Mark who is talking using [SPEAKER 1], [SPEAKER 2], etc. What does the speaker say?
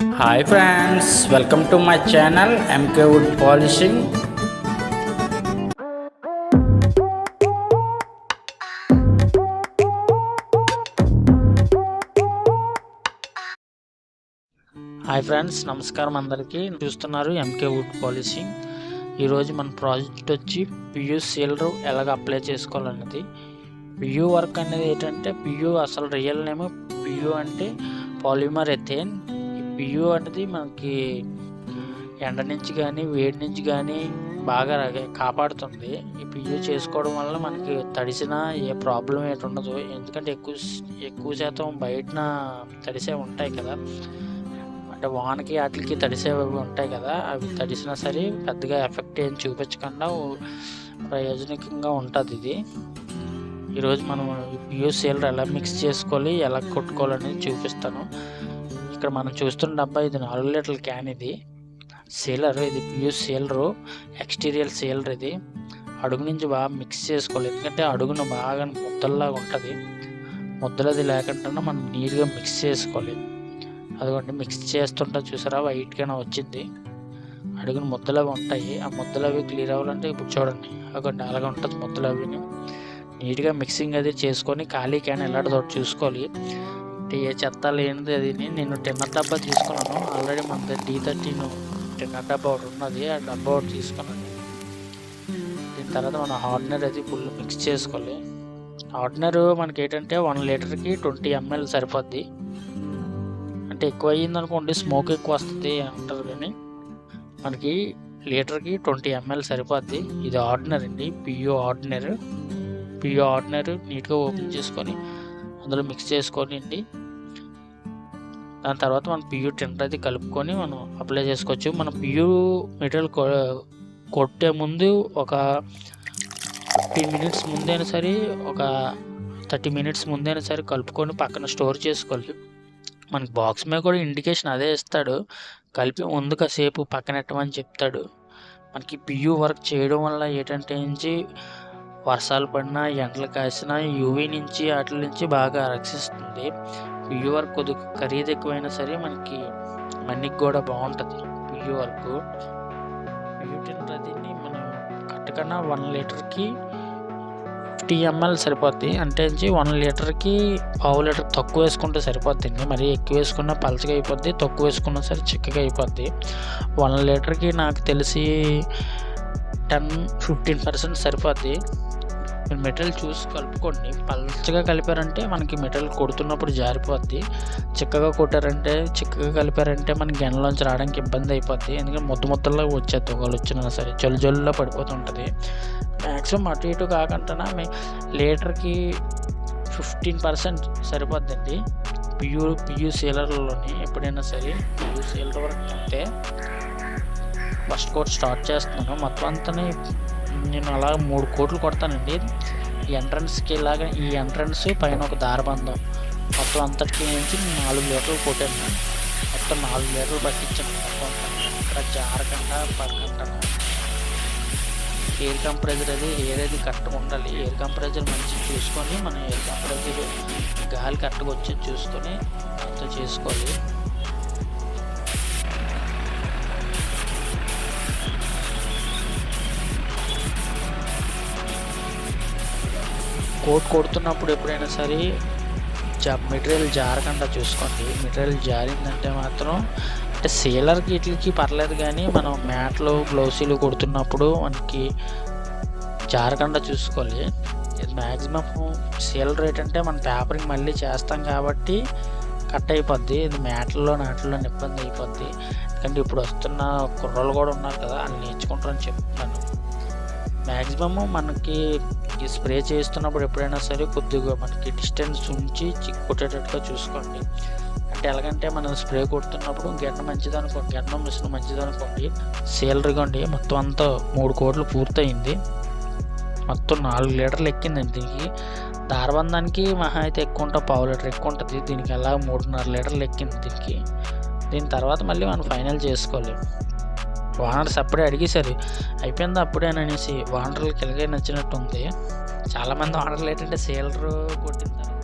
[SPEAKER 1] Hi friends welcome to my channel MK wood polishing hi friends నమస్కారం అందరికీ. చూస్తున్నారు MK wood polishing ఈరోజు మన ప్రాజెక్ట్ వచ్చి పియూ సీలర్ ఎలాగ అప్లై చేసుకోవాలన్నది. పియూ వర్క్ అనేది ఏంటంటే పియూ అసలు రియల్ నేమ్ పియూ అంటే పాలిమర్ ఎథేన్ పియూ అనేది మనకి ఎండ నుంచి కానీ వేడి నుంచి కానీ బాగా కాపాడుతుంది. ఈ పియూ చేసుకోవడం వల్ల మనకి తడిసిన ఏ ప్రాబ్లం ఏంటి ఉండదు. ఎందుకంటే ఎక్కువ ఎక్కువ శాతం బయటన తడిసే ఉంటాయి కదా. అంటే వానకి వాటికి తడిసేవి ఉంటాయి కదా. అవి తడిసినా సరే పెద్దగా ఎఫెక్ట్ ఏం చూపించకుండా ప్రయోజనకంగా ఉంటుంది ఇది. ఈరోజు మనం పియూ సీలర్ ఎలా మిక్స్ చేసుకోవాలి ఎలా కొట్టుకోవాలనేది చూపిస్తాను. ఇక్కడ మనం చూస్తున్న డబ్బా ఇది నాలుగు లీటర్ల క్యాన్ ఇది. సీలర్ ఇది పియూ సీలరు ఎక్స్టీరియర్ సీలర్ ఇది. అడుగు నుంచి బాగా మిక్స్ చేసుకోవాలి. ఎందుకంటే అడుగున బాగా ముద్దల్లాగా ఉంటుంది. ముద్దలది లేకుండా మనం నీట్గా మిక్స్ చేసుకోవాలి. అదిగోండి మిక్స్ చేస్తుంటా చూసారా వైట్గానే వచ్చింది. అడుగున ముద్దలు అవి ఉంటాయి. ఆ ముద్దలవి అవి క్లియర్ అవ్వాలంటే ఇప్పుడు చూడండి. అదిగోండి అలాగే ఉంటుంది ముద్దలవిని. నీట్గా మిక్సింగ్ అది చేసుకొని ఖాళీ క్యాన్ ఎలాంటి చూసుకోవాలి. అంటే ఏ చెత్త లేనిది అది నేను టిన్నర్ డబ్బా తీసుకున్నాను. ఆల్రెడీ మన దగ్గర డీ థర్టీన్ టిన్నర్ డబ్బా ఒకటి ఉన్నది. ఆ డబ్బా ఒకటి తీసుకున్నాను. దీని తర్వాత మనం హార్డ్నర్ అది ఫుల్ మిక్స్ చేసుకోవాలి. హార్డ్నర్ మనకి ఏంటంటే వన్ లీటర్కి ట్వంటీ ఎంఎల్ సరిపోద్ది. అంటే ఎక్కువ అయ్యింది అనుకోండి స్మోక్ ఎక్కువ వస్తుంది అంటారు కానీ మనకి లీటర్కి ట్వంటీ ఎంఎల్ సరిపోద్ది. ఇది ఆర్డినర్ అండి పియో ఆర్డినర్ పియో ఆర్డినర్ నీట్గా ఓపెన్ చేసుకొని అందులో మిక్స్ చేసుకొని అండి దాని తర్వాత మనం పియూ టెంటర్ అది కలుపుకొని మనం అప్లై చేసుకోవచ్చు. మనం పియూ మెటీరియల్ కొట్టే ముందు ఒక ఫిఫ్టీన్ మినిట్స్ ముందైనా సరే ఒక థర్టీ మినిట్స్ ముందైనా సరే కలుపుకొని పక్కన స్టోర్ చేసుకోవాలి. మనకి బాక్స్ మీద కూడా ఇండికేషన్ అదే ఇస్తాడు. కలిపి ముందు కాసేపు పక్కనెట్టమని చెప్తాడు. మనకి పియూ వర్క్ చేయడం వల్ల ఏంటంటే నుంచి వర్షాలు పడినా ఎండలు కాసినా యూవీ నుంచి వాటి నుంచి బాగా రక్షిస్తుంది. పియూ వర్క్ కొద్దిగా ఖరీదు ఎక్కువైనా సరే మనకి మనకి కూడా బాగుంటుంది. పియూ వర్క్ దీన్ని మనం కట్టకన్నా వన్ లీటర్కి ఫిఫ్టీ ఎంఎల్ సరిపోద్ది. అంటే నుంచి వన్ లీటర్కి పావు లీటర్ తక్కువ వేసుకుంటే సరిపోద్దండి. మరి ఎక్కువ వేసుకున్నా పలచగా అయిపోద్ది. తక్కువ వేసుకున్నా సరే చిక్కగా అయిపోద్ది. వన్ లీటర్కి నాకు తెలిసి టెన్ ఫిఫ్టీన్ పర్సెంట్ సరిపోద్ది. మీరు మెటీరియల్ చూసి కలుపుకోండి. పలచగా కలిపారంటే మనకి మెటీరియల్ కొడుతున్నప్పుడు జారిపోద్ది. చిక్కగా కొట్టారంటే చిక్కగా కలిపారంటే మనకి ఎండలోంచి రావడానికి ఇబ్బంది అయిపోద్ది. ఎందుకంటే ముద్ద ముద్దల్లో వచ్చేది ఒకళ్ళు వచ్చినా సరే జల్లు జల్లులో పడిపోతుంటుంది. మ్యాక్సిమం అటు ఇటు కాకుండా మీ లీటర్కి ఫిఫ్టీన్ పర్సెంట్ సరిపోద్దండి. పియూ పియూ సీలర్లోని ఎప్పుడైనా సరే పియూ సీలర్ వరకు అంతే ఫస్ట్ కోట్ స్టార్ట్ చేస్తున్నాను. మొత్తం అంతా నేను అలా మూడు కోట్లు కొడతానండి. ఎంట్రన్స్కి ఇలాగ ఈ ఎంట్రన్స్ పైన ఒక దారబంధం. మొత్తం అంతటికి నుంచి నాలుగు లీటర్లు కొట్టాను. మొత్తం నాలుగు లీటర్లు పట్టించాను. మొత్తం ఇక్కడ జారకుండా పడకుండా. ఎయిర్ కంప్రెజర్ అది ఎయిర్ అది కరెక్ట్గా ఉండాలి. ఎయిర్ కంప్రెజర్ మంచిగా చూసుకొని మనం ఎయిర్ కంప్రెజర్ గాలి కరెక్ట్గా వచ్చేది చూసుకొని అంతా చేసుకోవాలి. కోట్ కొడుతున్నప్పుడు ఎప్పుడైనా సరే జా మెటీరియల్ జారకుండా చూసుకోండి. మెటీరియల్ జారిందంటే మాత్రం అంటే సీలర్కి ఇట్లకి పర్లేదు కానీ మనం మ్యాట్లు గ్లౌసీలు కొడుతున్నప్పుడు మనకి జారకుండా చూసుకోవాలి. మ్యాక్సిమం సీలర్ రేట్ అంటే మన పేపరింగ్ మళ్ళీ చేస్తాం కాబట్టి కట్ అయిపోద్ది. ఇది మ్యాట్లలో నాట్లలో ఇబ్బంది అయిపోద్ది. ఎందుకంటే ఇప్పుడు వస్తున్న కుర్రలు కూడా ఉన్నారు కదా వాళ్ళు నేర్చుకుంటారని చెప్తున్నాను. మ్యాక్సిమమ్ మనకి ఈ స్ప్రే చేస్తున్నప్పుడు ఎప్పుడైనా సరే కొద్దిగా మనకి డిస్టెన్స్ ఉంచి కొట్టేటట్టుగా చూసుకోండి. అంటే ఎలాగంటే మనం స్ప్రే కొడుతున్నప్పుడు గెన్న మంచిది అనుకోండి గెన్న మిషన్ మంచిది అనుకోండి సేల్ మొత్తం అంతా మూడు కోట్లు పూర్తయింది. మొత్తం నాలుగు లీటర్లు ఎక్కిందండి దీనికి. దారబంధానికి మహా అయితే ఎక్కువ ఉంటా పావు లీటర్ ఎక్కువ ఉంటుంది. దీనికి అలా మూడున్నర లీటర్లు ఎక్కింది దీనికి. దీని తర్వాత మళ్ళీ మనం ఫైనల్ చేసుకోవాలి. ఓనర్స్ అప్పుడే అడిగేశారు. అయిపోయింది అప్పుడేననేసి ఓనర్లు ఎలాగే నచ్చినట్టు ఉంది చాలామంది ఓనర్లు ఏంటంటే సేలరు కొట్టిన